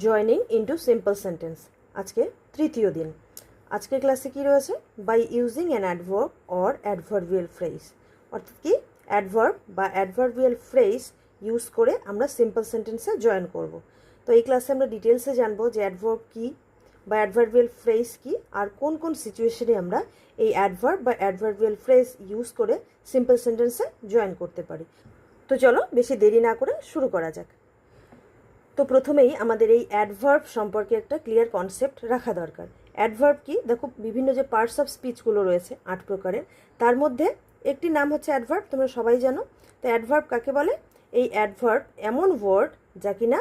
Joining into simple sentence আজকে তৃতীয় দিন। আজকের ক্লাসে কী রয়েছে? By using an adverb or adverbial phrase অর্থাৎ কি? অ্যাডভার্ব বা অ্যাডভার্বিয়াল ফ্রেজ ইউজ করে আমরা সিম্পল সেন্টেন্সে জয়েন করব। তো এই ক্লাসে আমরা ডিটেলসে জানব যে অ্যাডভার্ব কী বা অ্যাডভার্বিয়াল ফ্রেজ কী, আর কোন কোন সিচুয়েশনে আমরা এই অ্যাডভার্ব বা অ্যাডভার্বিয়াল ফ্রেজ ইউজ করে সিম্পল সেন্টেন্সে জয়েন করতে পারি। তো চলো, বেশি দেরি না করে শুরু করা যাক। তো প্রথমেই আমাদের এই অ্যাডভার্ব সম্পর্কে একটা ক্লিয়ার কনসেপ্ট রাখা দরকার। অ্যাডভার্ব কি? দেখো, বিভিন্ন যে পার্টস অফ স্পিচগুলো রয়েছে, আট প্রকারের, তার মধ্যে একটি নাম হচ্ছে অ্যাডভার্ব তোমরা সবাই জানো। তো অ্যাডভার্ব কাকে বলে? এই অ্যাডভার্ব এমন ওয়ার্ড যা কিনা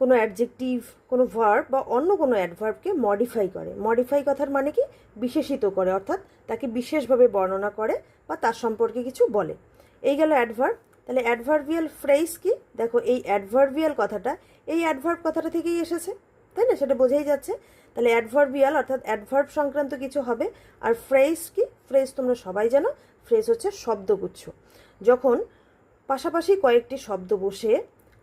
কোনো অ্যাডজেক্টিভ কোনো ভার্ব বা অন্য কোনো অ্যাডভার্বকে মডিফাই করে। মডিফাই কথার মানে কি? বিশেষিত করে, অর্থাৎ তাকে বিশেষভাবে বর্ণনা করে বা তার সম্পর্কে কিছু বলে। এই গেল অ্যাডভার্ব তাহলে অ্যাডভার্বিয়াল ফ্রেজ কি? দেখো, এই অ্যাডভার্বিয়াল কথাটা, এই অ্যাডভার্ব কথাটা থেকেই এসেছে, তাই না? সেটা বোঝাই যাচ্ছে। তাহলে অ্যাডভার্বিয়াল অর্থাৎ অ্যাডভার্ব সংক্রান্ত কিছু হবে। আর ফ্রেজ কি? ফ্রেজ তোমরা সবাই জানো। ফ্রেজ হচ্ছে শব্দগুচ্ছ। যখন পাশাপাশি কয়েকটি শব্দ বসে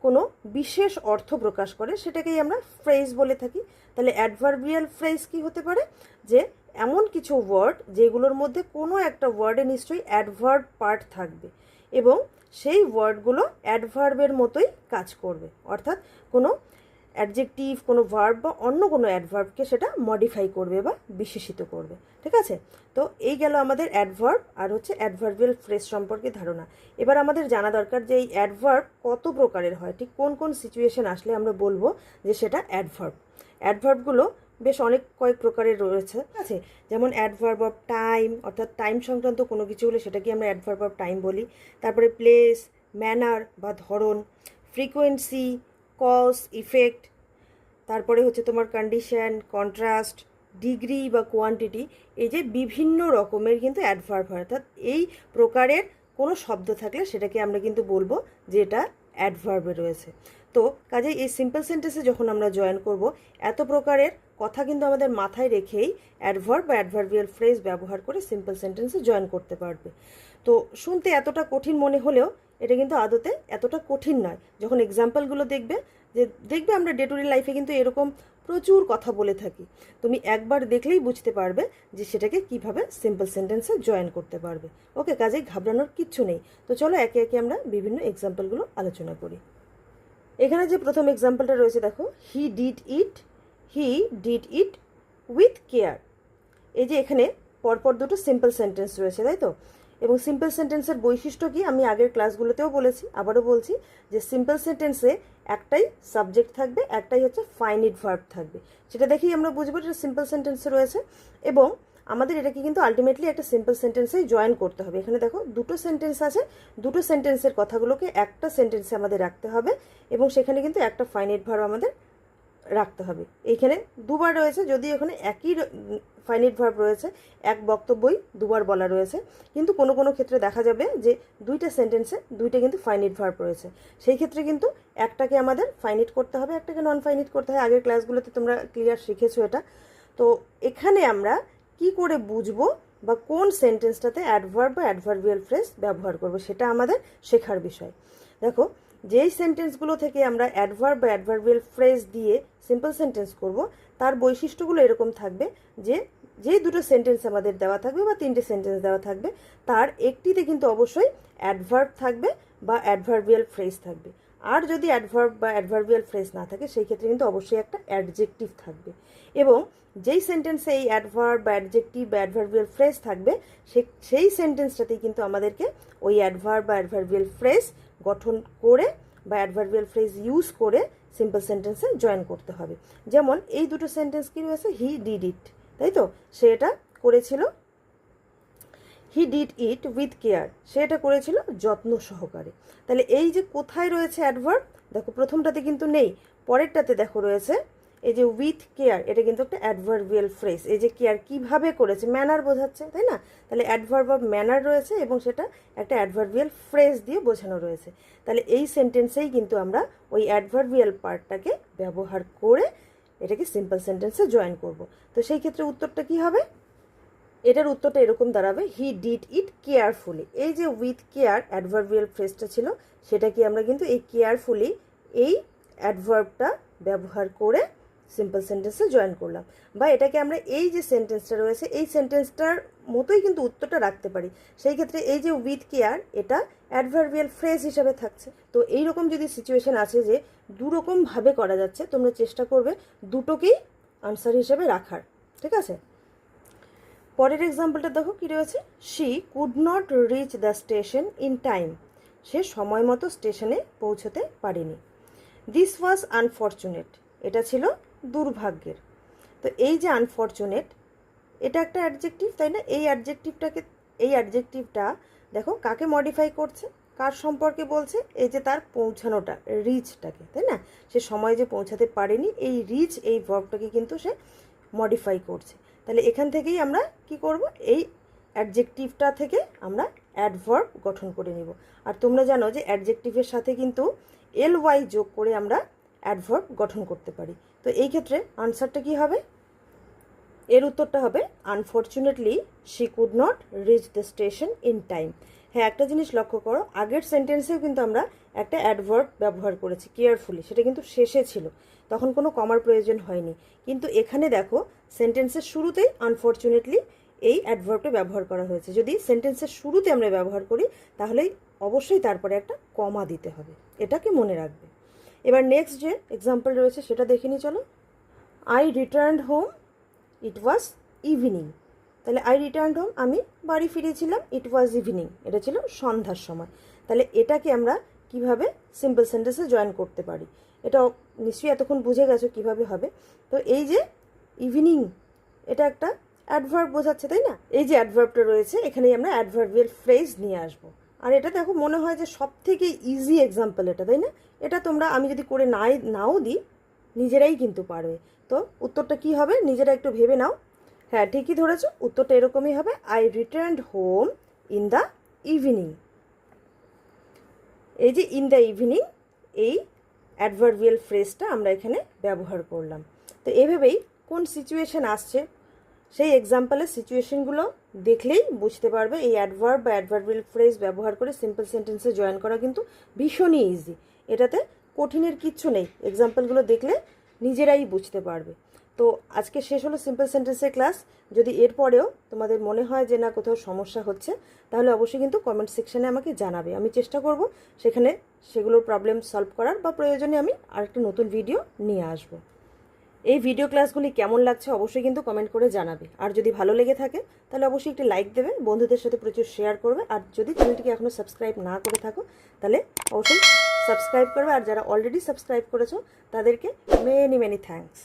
কোনো বিশেষ অর্থ প্রকাশ করে, সেটাকেই আমরা ফ্রেজ বলে থাকি। তাহলে অ্যাডভার্বিয়াল ফ্রেজ কি হতে পারে? যে এমন কিছু ওয়ার্ড যেগুলোর মধ্যে কোনো একটা ওয়ার্ডে নিশ্চয়ই অ্যাডভার্ব পার্ট থাকবে। এবং সেই ওয়ার্ডগুলো অ্যাডভার্বের মতোই কাজ করবে। অর্থাৎ কোনো অ্যাডজেক্টিভ কোনো ভার্ব বা অন্য কোনো অ্যাডভার্বকে সেটা মডিফাই করবে বা বিশেষিত করবে। ঠিক আছে? তো এই গেল আমাদের অ্যাডভার্ব আর হচ্ছে অ্যাডভার্বিয়াল ফ্রেজ সম্পর্কে ধারণা। এবার আমাদের জানা দরকার যে এই অ্যাডভার্ব কত প্রকারের হয়, ঠিক কোন কোন সিচুয়েশন আসলে আমরা বলব যে সেটা অ্যাডভার্ব অ্যাডভার্বগুলো বেশ অনেক কয়েক প্রকারের রয়েছে। ঠিক আছে? যেমন অ্যাডভার্ব অফ টাইম অর্থাৎ টাইম সংক্রান্ত কোনো কিছু হলে সেটাকে আমরা অ্যাডভার্ব অফ টাইম বলি। তারপরে প্লেস ম্যানার বা ধরন ফ্রিকোয়েন্সি কজ ইফেক্ট তারপরে হচ্ছে তোমার কন্ডিশন কন্ট্রাস্ট ডিগ্রি বা কোয়ান্টিটি এই যে বিভিন্ন রকমের কিন্তু অ্যাডভার্ব হয়। অর্থাৎ এই প্রকারের কোনো শব্দ থাকলে সেটাকে আমরা কিন্তু বলব যে এটা অ্যাডভার্বে রয়েছে। তো কাজে এই সিম্পল সেন্টেন্সে যখন আমরা জয়েন করব, এত প্রকারের কথা কিন্তু আমাদের মাথায় রেখেই অ্যাডভার্ব বা অ্যাডভার্বিয়াল ফ্রেজ ব্যবহার করে সিম্পল সেন্টেন্সে জয়েন করতে পারবে। তো শুনতে এতটা কঠিন মনে হলেও এটা কিন্তু আদতে এতটা কঠিন নয়। যখন এক্সাম্পলগুলো দেখবে, যে দেখবে আমরা ডে টু ডে লাইফে কিন্তু এরকম প্রচুর কথা বলে থাকি। তুমি একবার দেখলেই বুঝতে পারবে যে সেটাকে কীভাবে সিম্পল সেন্টেন্সে জয়েন করতে পারবে। ওকে, কাজেই ঘাবড়ানোর কিচ্ছু নেই। তো চলো একে একে আমরা বিভিন্ন এক্সাম্পলগুলো আলোচনা করি। এখানে যে প্রথম এক্সাম্পলটা রয়েছে, দেখো he did it he did it with care এই যে এখানে পরপর দুটো সিম্পল সেন্টেন্স রয়েছে, তাই তো? এবং সিম্পল সেন্টেন্সের বৈশিষ্ট্য কি? আমি আগের ক্লাসগুলোতেও বলেছি, আবারও বলছি যে সিম্পল সেন্টেন্সে একটাই সাবজেক্ট থাকবে, একটাই হচ্ছে ফাইনিট ভার্ব থাকবে। সেটা দেখেই আমরা বুঝব এটা সিম্পল সেন্টেন্সে রয়েছে। এবং আমাদের এটাকে কিন্তু আলটিমেটলি একটা সিম্পল সেন্টেন্সেই জয়েন করতে হবে। এখানে দেখো, দুটো সেন্টেন্স আছে, দুটো সেন্টেন্সের কথাগুলোকে একটা সেন্টেন্সে আমাদের রাখতে হবে এবং সেখানে কিন্তু একটা ফাইনিট ভার্ব আমাদের রাখতে হবে। এইখানে দুবার রয়েছে, যদি এখানে একই ফাইনিট ভার্ব রয়েছে, এক বক্তব্যই দুবার বলা রয়েছে। কিন্তু কোনো কোনো ক্ষেত্রে দেখা যাবে যে দুইটা সেন্টেন্সে দুইটা কিন্তু ফাইনিট ভার্ব রয়েছে। সেই ক্ষেত্রে কিন্তু একটাকে আমাদের ফাইনিট করতে হবে, একটাকে নন ফাইনিট করতে হয়। আগের ক্লাসগুলোতে তোমরা ক্লিয়ার শিখেছো এটা। তো এখানে আমরা কি করে বুঝব বা কোন সেন্টেন্সটাতে অ্যাডভার্ব বা অ্যাডভার্বিয়াল ফ্রেজ ব্যবহার করব সেটা আমাদের শেখার বিষয়। দেখো, যেই সেন্টেন্সগুলো থেকে আমরা অ্যাডভার্ব বা অ্যাডভার্বিয়াল ফ্রেজ দিয়ে সিম্পল সেন্টেন্স করব, তার বৈশিষ্ট্যগুলো এরকম থাকবে যে যেই দুটো সেন্টেন্স আমাদের দেওয়া থাকবে বা তিনটে সেন্টেন্স দেওয়া থাকবে, তার একটিতে কিন্তু অবশ্যই অ্যাডভার্ব থাকবে বা অ্যাডভার্বিয়াল ফ্রেজ থাকবে। আর যদি অ্যাডভার্ব বা অ্যাডভার্বিয়াল ফ্রেজ না থাকে, সেই ক্ষেত্রে কিন্তু অবশ্যই একটা অ্যাডজেক্টিভ থাকবে। এবং যেই সেন্টেন্সে এই অ্যাডভার্ব বা অ্যাডজেক্টিভ বা অ্যাডভার্বিয়াল ফ্রেজ থাকবে, সে, সেই সেন্টেন্সটাতেই কিন্তু আমাদেরকে ওই অ্যাডভার্ব বা অ্যাডভার্বিয়াল ফ্রেজ গঠন করে বা অ্যাডভার্বিয়াল ফ্রেজ ইউজ করে সিম্পল সেন্টেন্সে জয়েন করতে হবে। যেমন, এই দুটো সেন্টেন্স কি রয়েছে? হি ডিড ইট তাই তো? সে এটা করেছিল। He did it with care সে এটা করেছিল যত্ন সহকারে। তাহলে এই যে কোথায় রয়েছে অ্যাডভার্ব দেখো, প্রথমটাতে কিন্তু নেই। পরেরটাতে দেখো রয়েছে, এই যে উইথ কেয়ার এটা কিন্তু একটা অ্যাডভার্বিয়াল ফ্রেজ এই যে কেয়ার কীভাবে করেছে? ম্যানার বোঝাচ্ছে, তাই না? তাহলে অ্যাডভার্ব অফ ম্যানার রয়েছে এবং সেটা একটা অ্যাডভার্বিয়াল ফ্রেজ দিয়ে বোঝানো রয়েছে। তাহলে এই সেন্টেন্সেই কিন্তু আমরা ওই অ্যাডভার্বিয়াল পার্টটাকে ব্যবহার করে এটাকে সিম্পল সেন্টেন্সে জয়েন করব। তো সেই ক্ষেত্রে উত্তরটা কি হবে? এটার উত্তরটা এরকম দাঁড়াবে হি ডিড ইট কেয়ারফুলি এই যে উইথ কেয়ার অ্যাডভার্বিয়াল ফ্রেজটা ছিল, সেটা কি আমরা কিন্তু এই কেয়ারফুলি এই অ্যাডভার্বটা ব্যবহার করে সিম্পল সেন্টেন্সে জয়েন করলাম। বা এটাকে আমরা এই যে সেন্টেন্সটা রয়েছে, এই সেন্টেন্সটার মতোই কিন্তু উত্তরটা রাখতে পারি। সেই ক্ষেত্রে এই যে উইথ কেয়ার এটা অ্যাডভার্বিয়াল ফ্রেজ হিসাবে থাকছে। তো এই রকম যদি সিচুয়েশন আছে যে দুরকমভাবে করা যাচ্ছে, তোমরা চেষ্টা করবে দুটোকেই আনসার হিসেবে রাখার, ঠিক আছে? পরের এক্সাম্পলটা দেখো কী রয়েছে? She could not reach the station in time সে সময় মতো স্টেশনে পৌঁছতে পারেনি। দিস ওয়াজ আনফর্চুনেট এটা ছিল দুর্ভাগ্যের। তো এই যে আনফর্চুনেট এটা একটা অ্যাডজেক্টিভ তাই না? এই অ্যাডজেক্টিভটাকে এই অ্যাডজেক্টিভটা দেখো কাকে মডিফাই করছে? কার সম্পর্কে বলছে? এই যে তার পৌঁছানোটা রিচটাকে তাই না? সে সময় যে পৌঁছাতে পারেনি, এই রিচ এই ভার্বটাকে কিন্তু সে মডিফাই করছে। তাহলে এখান থেকেই আমরা কি করব? এই অ্যাডজেক্টিভটা থেকে আমরা অ্যাডভার্ব গঠন করে নিব। আর তোমরা জানো যে অ্যাডজেক্টিভের সাথে কিন্তু এল ওয়াই যোগ করে আমরা অ্যাডভার্ব গঠন করতে পারি। তো এই ক্ষেত্রে আনসারটা কি হবে? এর উত্তরটা হবে unfortunately she could not reach the station in time হ্যাঁ একটা জিনিস লক্ষ্য করো, আগের সেন্টেন্সেও কিন্তু আমরা একটা অ্যাডভার্ব ব্যবহার করেছি কেয়ারফুলি সেটা কিন্তু শেষে ছিল। তখন কোনো কমার প্রয়োজন হয়নি। কিন্তু এখানে দেখো সেন্টেন্সের শুরুতেই আনফর্চুনেটলি এই অ্যাডভার্বটা ব্যবহার করা হয়েছে। যদি সেন্টেন্সের শুরুতে আমরা ব্যবহার করি, তাহলে অবশ্যই তারপরে একটা কমা দিতে হবে। এটাকে মনে রাখবে। এবার নেক্সট যে এক্সাম্পল রয়েছে, সেটা দেখে নিই, চলো। I return home it was evening তাহলে আই রিটার্ন হোম আমি বাড়ি ফিরেছিলাম ইট ওয়াজ ইভিনিং এটা ছিল সন্ধ্যার সময়। তাহলে এটাকে আমরা কীভাবে সিম্পল সেন্টেন্সে জয়েন করতে পারি? এটা নিশ্চয়ই এতক্ষণ বুঝে গেছো কীভাবে হবে। তো এই যে ইভিনিং এটা একটা অ্যাডভার্ব বোঝাচ্ছে, তাই না? এই যে অ্যাডভার্বটা রয়েছে, এখানেই আমরা অ্যাডভার্বিয়াল ফ্রেজ নিয়ে আসব। আর এটা দেখো, মনে হয় যে সব থেকে ইজি এক্সাম্পল এটা, তাই না? এটা তোমরা, আমি যদি করে নাই, নাও দিই, নিজেরাই কিন্তু পারবে। তো উত্তরটা কি হবে? নিজেরা একটু ভেবে নাও। হ্যাঁ ঠিকই ধরেছো, উত্তরটা এরকমই হবে I return home in the evening এই যে ইন দ্য ইভিনিং এই অ্যাডভার্বিয়াল ফ্রেজটা আমরা এখানে ব্যবহার করলাম। তো এভাবেই কোন সিচুয়েশন আসছে, সেই এক্সাম্পলের সিচুয়েশনগুলো দেখলেই বুঝতে পারবে। এই অ্যাডভার্ব বা অ্যাডভার্বিয়াল ফ্রেজ ব্যবহার করে সিম্পল সেন্টেন্সে জয়েন করা কিন্তু ভীষণই ইজি এটাতে কঠিনের কিচ্ছু নেই। এক্সাম্পলগুলো দেখলে নিজেরাই বুঝতে পারবে। তো আজকে শেষ হলো সিম্পল সেন্টেন্সের ক্লাস যদি এরপরেও তোমাদের মনে হয় যে না, কোথাও সমস্যা হচ্ছে, তাহলে অবশ্যই কিন্তু কমেন্ট সেকশানে আমাকে জানাবে। আমি চেষ্টা করব সেখানে সেগুলোর প্রবলেম সলভ করার বা প্রয়োজনে আমি আরেকটা নতুন ভিডিও নিয়ে আসব। এই ভিডিও ক্লাসগুলি কেমন লাগছে অবশ্যই কিন্তু কমেন্ট করে জানাবে। আর যদি ভালো লেগে থাকে, তাহলে অবশ্যই একটি লাইক দেবে, বন্ধুদের সাথে প্রচুর শেয়ার করবে। আর যদি চ্যানেলটিকে এখনও সাবস্ক্রাইব না করে থাকো, তাহলে অবশ্যই সাবস্ক্রাইব করবে। আর যারা অলরেডি সাবস্ক্রাইব করেছ, তাদেরকে মেনি মেনি থ্যাঙ্কস